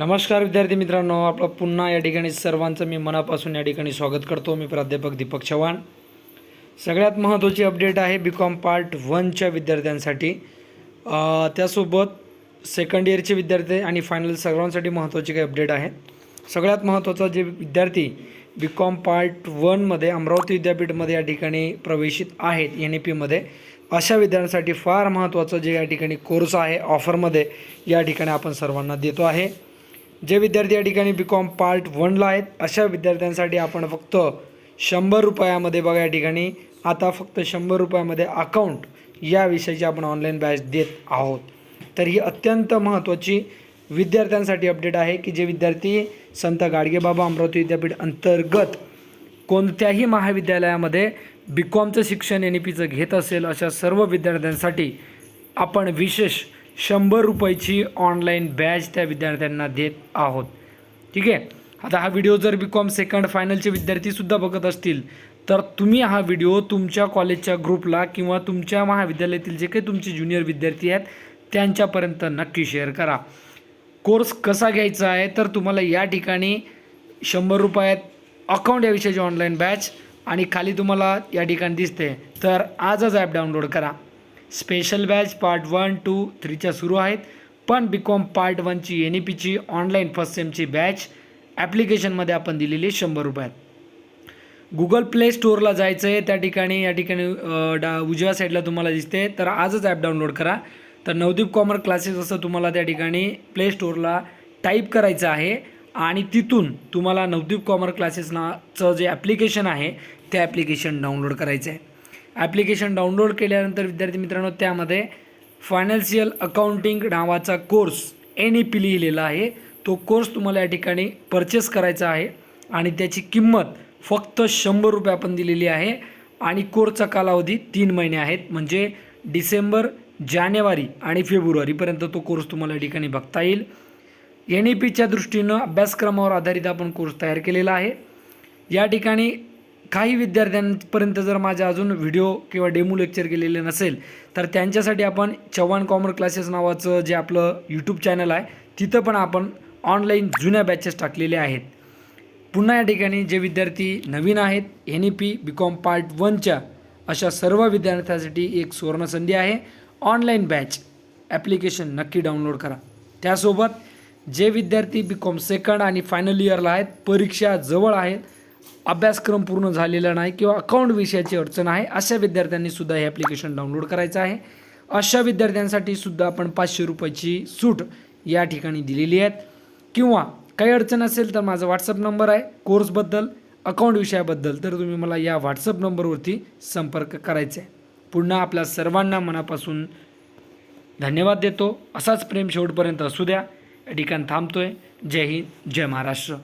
नमस्कार विद्यार्थी मित्रांनो आपलं पुन्हा या ठिकाणी सर्वांचं मी मनापासून या ठिकाणी स्वागत करतो. मी प्राध्यापक दीपक चव्हाण. सगळ्यात महत्त्वाची अपडेट आहे बी कॉम पार्ट वनच्या विद्यार्थ्यांसाठी. त्यासोबत सेकंड इयरचे विद्यार्थी आणि फायनल सर्वांसाठी महत्त्वाची काही अपडेट आहे सगळ्यात महत्त्वाचा जे विद्यार्थी बी कॉम पार्ट वनमध्ये अमरावती विद्यापीठमध्ये या ठिकाणी प्रवेशित आहेत एन ई पीमध्ये अशा विद्यार्थ्यांसाठी फार महत्त्वाचं जे या ठिकाणी कोर्स आहे ऑफरमध्ये या ठिकाणी आपण सर्वांना देतो आहे. जे विद्यार्थी या ठिकाणी बी कॉम पार्ट वनला आहेत अशा विद्यार्थ्यांसाठी आपण फक्त शंभर रुपयामध्ये बघा या ठिकाणी. आता फक्त शंभर रुपयामध्ये अकाउंट या विषयाची आपण ऑनलाईन बॅच देत आहोत. तर ही अत्यंत महत्त्वाची विद्यार्थ्यांसाठी अपडेट आहे की जे विद्यार्थी संत गाडगेबाबा अमरावती विद्यापीठ अंतर्गत कोणत्याही महाविद्यालयामध्ये बी कॉमचं शिक्षण एन ई पीचं घेत असेल अशा सर्व विद्यार्थ्यांसाठी आपण विशेष शंभर रुपयाची ऑनलाईन बॅच त्या विद्यार्थ्यांना देत आहोत. ठीक आहे? आता हा व्हिडिओ जर बी कॉम सेकंड फायनलचे विद्यार्थीसुद्धा बघत असतील तर तुम्ही हा व्हिडिओ तुमच्या कॉलेजच्या ग्रुपला किंवा तुमच्या महाविद्यालयातील जे काही तुमचे ज्युनियर विद्यार्थी आहेत त्यांच्यापर्यंत नक्की शेअर करा. कोर्स कसा घ्यायचा आहे तर तुम्हाला या ठिकाणी शंभर रुपयात अकाउंट या विषयाची ऑनलाईन बॅच आणि खाली तुम्हाला या ठिकाणी दिसते. तर आजच ॲप डाउनलोड करा. Special batch part one two थ्रीच्या सुरू आहेत. पण बी कॉम पार्ट वनची एन ई पीची ऑनलाईन फर्स्ट सेमची बॅच ॲप्लिकेशनमध्ये आपण दिलेली शंभर रुपयात. गुगल प्ले स्टोअरला जायचं आहे त्या ठिकाणी या ठिकाणी डा उजव्या साईडला तुम्हाला दिसते. तर आजच ॲप डाउनलोड करा. तर नवदीप कॉमर क्लासेस असं तुम्हाला त्या ठिकाणी प्ले स्टोअरला टाईप करायचं आहे. आणि तिथून तुम्हाला नवदीप कॉमर क्लासेस नाचं जे ॲप्लिकेशन आहे ते ॲप्लिकेशन डाउनलोड करायचं आहे ॲप्लिकेशन डाउनलोड केल्यानंतर विद्यार्थी मित्रांनो त्यामध्ये फायनान्शियल अकाउंटिंग नावाचा कोर्स एन ई पी लिहिलेला आहे. तो कोर्स तुम्हाला या ठिकाणी परचेस करायचा आहे आणि त्याची किंमत फक्त शंभर रुपये आपण दिलेली आहे आणि कोर्सचा कालावधी तीन महिने आहेत. म्हणजे डिसेंबर जानेवारी आणि फेब्रुवारीपर्यंत तो कोर्स तुम्हाला या ठिकाणी बघता येईल. एन ई पीच्या दृष्टीनं अभ्यासक्रमावर आधारित आपण कोर्स तयार केलेला आहे. या ठिकाणी काही विद्यार्थ्यांपर्यंत जर माझ्या अजून व्हिडिओ किंवा डेमो लेक्चर केलेले नसेल तर त्यांच्यासाठी आपण चव्हाण कॉमर क्लासेस नावाचं जे आपलं यूट्यूब चॅनल आहे तिथं पण आपण ऑनलाईन जुन्या बॅचेस टाकलेले आहेत. पुन्हा या ठिकाणी जे विद्यार्थी नवीन आहेत N E P B com part वनच्या अशा सर्व विद्यार्थ्यांसाठी एक सुवर्णसंधी आहे. ऑनलाईन बॅच ॲप्लिकेशन नक्की डाउनलोड करा. त्यासोबत जे विद्यार्थी बी कॉम सेकंड आणि फायनल इयरला आहेत परीक्षा जवळ आहेत अभ्यासक्रम पूर्ण झालेला नाही किंवा अकाउंट विषयाची अडचण आहे अशा विद्यार्थ्यांनी सुद्धा हे ॲप्लिकेशन डाउनलोड करायचं आहे. अशा विद्यार्थ्यांसाठी सुद्धा आपण पाचशे रुपयाची सूट या ठिकाणी दिलेली आहेत. किंवा काही अडचण असेल तर माझा व्हॉट्सअप नंबर आहे कोर्सबद्दल अकाउंट विषयाबद्दल तर तुम्ही मला या व्हॉट्सअप नंबरवरती संपर्क करायचा आहे पुन्हा आपल्या सर्वांना मनापासून धन्यवाद देतो. असाच प्रेम शेवटपर्यंत असू द्या. या ठिकाणी थांबतोय. जय हिंद जय महाराष्ट्र.